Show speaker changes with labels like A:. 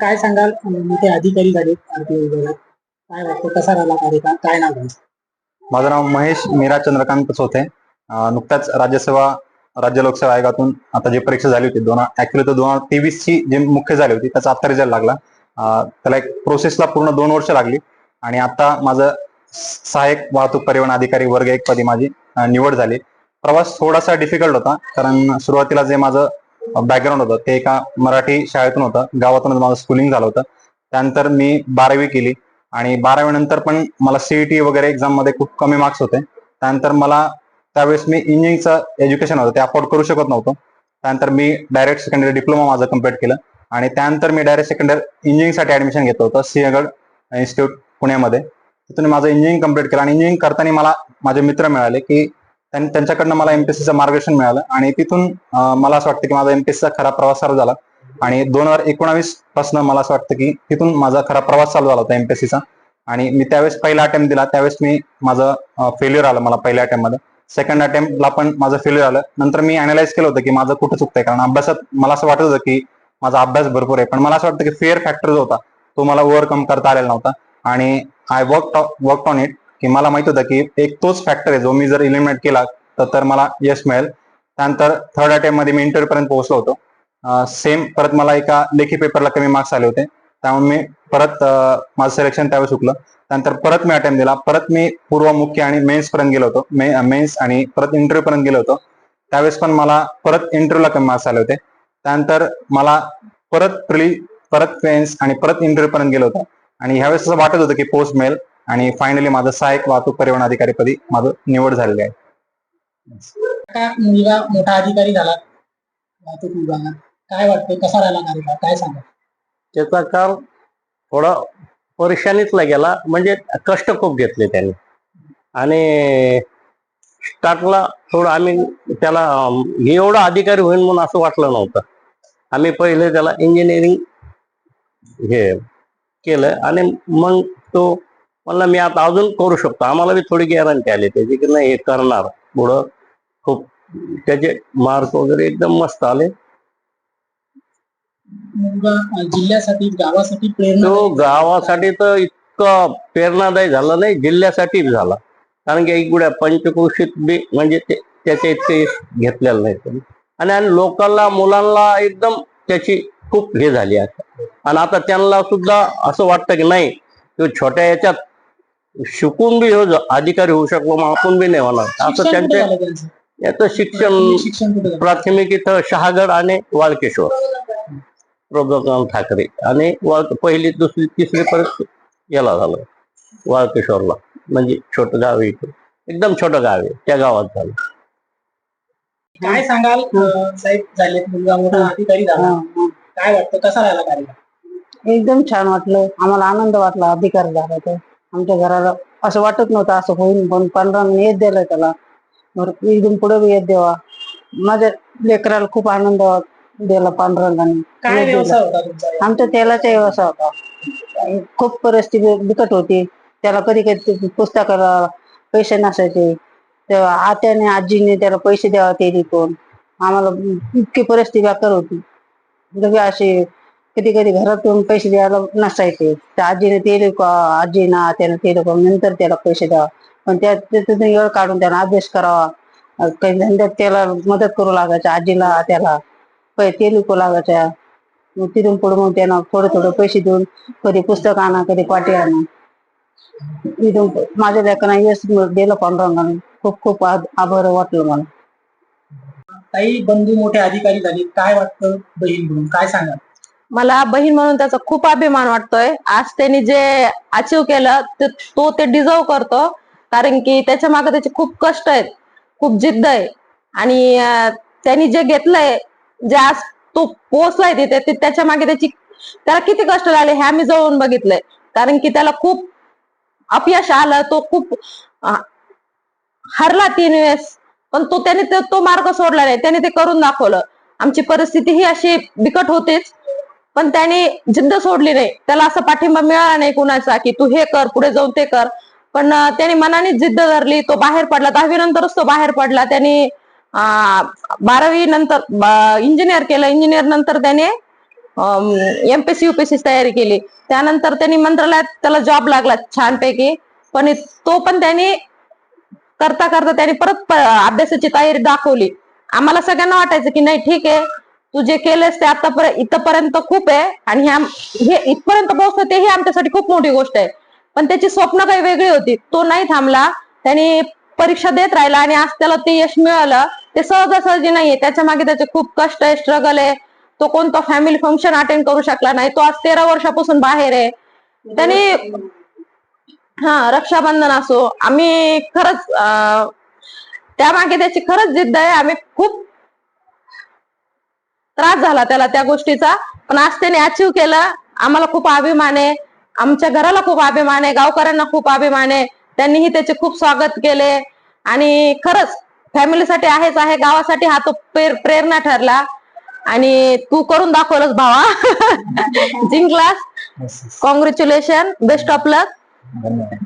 A: काय सांगाल? मोठे अधिकारी झाले विभागात काय वाटतं? कसा राहिला कार्यकाळ काय नाव?
B: माझं नाव महेश मीरा चंद्रकांत होते अं, नुकत्याच राज्यसेवा राज्य लोकसेवा आयोगातून आता जी परीक्षा झाली होती दोन ऍक्च्युली तर दोन हजार तेवीस ची जी मुख्य झाली होती त्याचा आता रिझल्ट लागला. त्याला एक प्रोसेसला पूर्ण दोन वर्ष लागली. आणि आता माझं सहाय्यक वाहतूक परिवहन अधिकारी वर्ग एक पदी माझी निवड झाली. प्रवास थोडासा डिफिकल्ट होता कारण सुरुवातीला जे माझं बॅकग्राऊंड होतं ते एका मराठी शाळेतून होतं. गावातूनच माझं स्कूलिंग झालं होतं. त्यानंतर मी बारावी केली. आणि बारावी नंतर पण मला सीईटी वगैरे एक्झाममध्ये खूप कमी मार्क्स होते. त्यानंतर मला त्यावेळेस मी इंजिनिअरिंगचं एज्युकेशन होतं ते अफोर्ड करू शकत नव्हतो. त्यानंतर मी डायरेक्ट सेकंडरी डिप्लोमा माझं कंप्लीट केलं. आणि त्यानंतर मी डायरेक्ट सेकंडरी इंजिनिअरिंगसाठी ऍडमिशन घेतलं होतं सिंहगड इन्स्टिट्यूट पुण्यामध्ये. तिथून माझं इंजिनिअरिंग कंप्लीट केलं आणि इंजिनिअरिंग करताना मला माझे मित्र मिळाले की त्यांच्याकडनं मला एमपीएससीचं मार्गदर्शन मिळालं आणि तिथून मला असं वाटतं की माझा एमपीएससीचा खरा प्रवास चालू झाला. आणि दोन हजार एकोणावीसपासून मला असं वाटतं की तिथून माझा खरा प्रवास चालू झाला होता एमपीएससीचा आणि मी त्यावेळेस पहिला अटेम्प्ट दिला. त्यावेळेस मी माझं फेल्युअर आलं मला पहिल्या अटेम्प्टमध्ये सेकंड अटेम्प्टला पण माझं फेल्युअर आलं. नंतर मी अनालाइज केलं होतं की माझं कुठं चुकतंय? कारण अभ्यासात मला असं वाटत होतं की माझा अभ्यास भरपूर आहे. पण मला असं वाटतं की फेअर फॅक्टर जो होता तो मला ओव्हरकम करता आलेला नव्हता. आणि I work work on it की मला माहीत होतं की एक तोच फॅक्टर आहे. जो मी जर इलिमिनेट केला तर तर मला यश मिळेल. त्यानंतर थर्ड अटेम्प्टमध्ये मी इंटरव्ह्यू पर्यंत पोहोचलो होतो. सेम परत मला एका लेखी पेपरला कमी मार्क्स आले होते. त्यामुळे मी परत माझं सिलेक्शन त्यावेळेस चुकलं. त्यानंतर परत मी अटेम्प्ट दिला. परत मी पूर्व मुख्य आणि मेन्स पर्यंत गेलो होतो. मेन्स आणि परत इंटरव्ह्यू पर्यंत गेलो होतो. त्यावेळेस पण मला परत इंटरव्ह्यूला कमी मार्क्स आले होते. त्यानंतर मला परत प्रिली परत मेन्स आणि परत इंटरव्ह्यू पर्यंत गेलो होतो. आणि ह्यावेळेस असं वाटत होतं की पोस्ट मिळेल. आणि फायनली माझं सहाय्यक वाहतूक परिवहन अधिकारी पदी माझं निवड झालेली आहे.
A: आता मुलगा मोठा अधिकारी झाला. वाहतूक विभागात. काय वाटतं कसा राहिला कार्यकाळ? काय सांगा?
C: त्याचा काळ थोडा परेशानीतला गेला. म्हणजे कष्ट खूप घेतले त्यांनी. आणि स्टार्टला थोडं आम्ही त्याला हे एवढा अधिकारी होईल म्हणून असं वाटलं नव्हतं. आम्ही पहिले त्याला इंजिनिअरिंग हे केलं आणि मग तो म्हणला मी आता अजून करू शकतो. आम्हाला बी थोडी गॅरंटी आली त्याची की नाही हे करणार. पुढं खूप त्याचे मार्क वगैरे एकदम मस्त आले.
A: जिल्ह्यासाठी गावासाठी प्रेरणा
C: तो गावासाठी तर इतकं प्रेरणादायी झाला नाही जिल्ह्यासाठी झाला. कारण की इकडे पंचक्रोशीत बी म्हणजे ते त्याचे इतके घेतलेलं नाही आणि लोकांना मुलांना एकदम त्याची खूप हे झाली आहे. आणि आता त्यांना सुद्धा असं वाटतं की नाही तो छोट्या याच्यात शिकून बी हो अधिकारी होऊ शकलो मग आपण बी नाही होणार. असं त्यांचे? याचं शिक्षण
A: प्राथमिक झालं?
C: प्राथमिक इथं शहागड आणि वाळकेश्वर. प्रभुकांत ठाकरे आणि वाळ पहिली दुसरी तिसरी पर्यंत याला झालं. वाळकेश्वरला. म्हणजे छोटं गाव आहे इथं. एकदम छोटं गाव आहे. त्या गावात झालं.
A: काय सांगाल? अं, साहेब झाले मुलगा मोठा अधिकारी झाला. काय वाटतं? कसा राहिला कार्यकाळ
D: एकदम छान वाटलं. आम्हाला आनंद वाटला. अधिकार झाला तर आमच्या घराला असं वाटत नव्हतं असं होईल पण पांढराने येत दिलं त्याला. एकदम पुढे बी येत देवा माझ्या लेकराला खूप आनंद दिला पांडुरंगाने.
A: काय. व्यवसाय होता
D: आमचा तेलाचा व्यवसाय होता. खूप परिस्थिती बिकट होती. त्याला कधी कधी पुस्तकाला पैसे नसायचे. तेव्हा आत्याने आजीने त्याला पैसे द्यावा ते देतो आम्हाला इतकी परिस्थिती बेकार होती. लगे असे कधी कधी घरातून पैसे द्यायला नसायचे. त्या आजीने ते लोक आजीनं आत्याने ते लोक नंतर त्याला पैसे द्यावा. पण त्या त्यातून वेळ काढून त्याला अभ्यास करावा. काही धंद्यात त्याला मदत करू लागायच्या आजीला त्याला. पै ते लोक लागायच्या. मग तिथून पुढे मग त्यांना थोडे थोडे पैसे देऊन कधी पुस्तक आणा कधी पाटी आणा. इथून माझ्या लेकरांना यश दिलं पांडुरंगाने. खूप खूप आभार वाटलं मला.
A: काही बंधू मोठे अधिकारी झाले. काय वाटतं बहीण म्हणून? काय सांगा
E: मला बहीण म्हणून त्याचा खूप अभिमान वाटतोय. आज त्यांनी जे अचीव केलं ते तो ते डिझर्व करतो. कारण की त्याच्यामागे त्याचे खूप कष्ट आहेत खूप जिद्द आहे. आणि त्यांनी जे घेतलंय जे आज तो पोहोचलाय तिथे ते त्याच्यामागे त्याची त्याला किती कष्ट लागले हे आम्ही जवळून बघितलंय. कारण की त्याला खूप अपयश आलं तो खूप हरला तीन वेळेस. पण तो त्याने तो मार्ग सोडला नाही. त्याने ते करून दाखवलं. आमची परिस्थिती ही अशी बिकट होतीच. पण त्याने जिद्द सोडली नाही. त्याला असा पाठिंबा मिळाला नाही कुणाचा की तू हे कर पुढे जाऊन ते कर. पण त्याने मनाने जिद्द धरली. तो बाहेर पडला. दहावी नंतरच तो बाहेर पडला. त्याने बारावी नंतर इंजिनियर केलं. इंजिनियर नंतर त्याने एमपीसी युपीसी तयारी केली. त्यानंतर त्यांनी मंत्रालयात त्याला जॉब लागला छानपैकी. पण तो पण त्यांनी करता करता त्यांनी परत अभ्यासाची तयारी दाखवली. आम्हाला सगळ्यांना वाटायचं की नाही ठीक आहे. तू जे केलंस ते आतापर्यंत इथपर्यंत खूप आहे आणि ह्या हे इथपर्यंत पोहोचतं ते ही आमच्यासाठी खूप मोठी गोष्ट आहे. पण त्याची स्वप्न काही वेगळी होती. तो नाही थांबला. त्याने परीक्षा देत राहिला आणि आज त्याला ते यश मिळालं. ते सहजासहजी नाहीये. त्याच्यामागे त्याचे खूप कष्ट आहे स्ट्रगल आहे. तो कोणता फॅमिली फंक्शन अटेंड करू शकला नाही. तो आज तेरा वर्षापासून बाहेर आहे. त्याने हा रक्षाबंधन असो आम्ही खरंच त्यामागे त्याची खरंच जिद्द आहे. आम्ही खूप त्रास झाला त्याला त्या गोष्टीचा. पण आज त्याने अचीव केलं. आम्हाला खूप अभिमान आहे. आमच्या घराला खूप अभिमान आहे. गावकऱ्यांना खूप अभिमान आहे. त्यांनीही त्याचे खूप स्वागत केले. आणि खरंच फॅमिलीसाठी आहेच आहे. गावासाठी हा तो प्रेर- प्रेरणा ठरला. आणि तू करून दाखवलंस भावा. जिंकलास. Congratulation best of luck
B: Bye.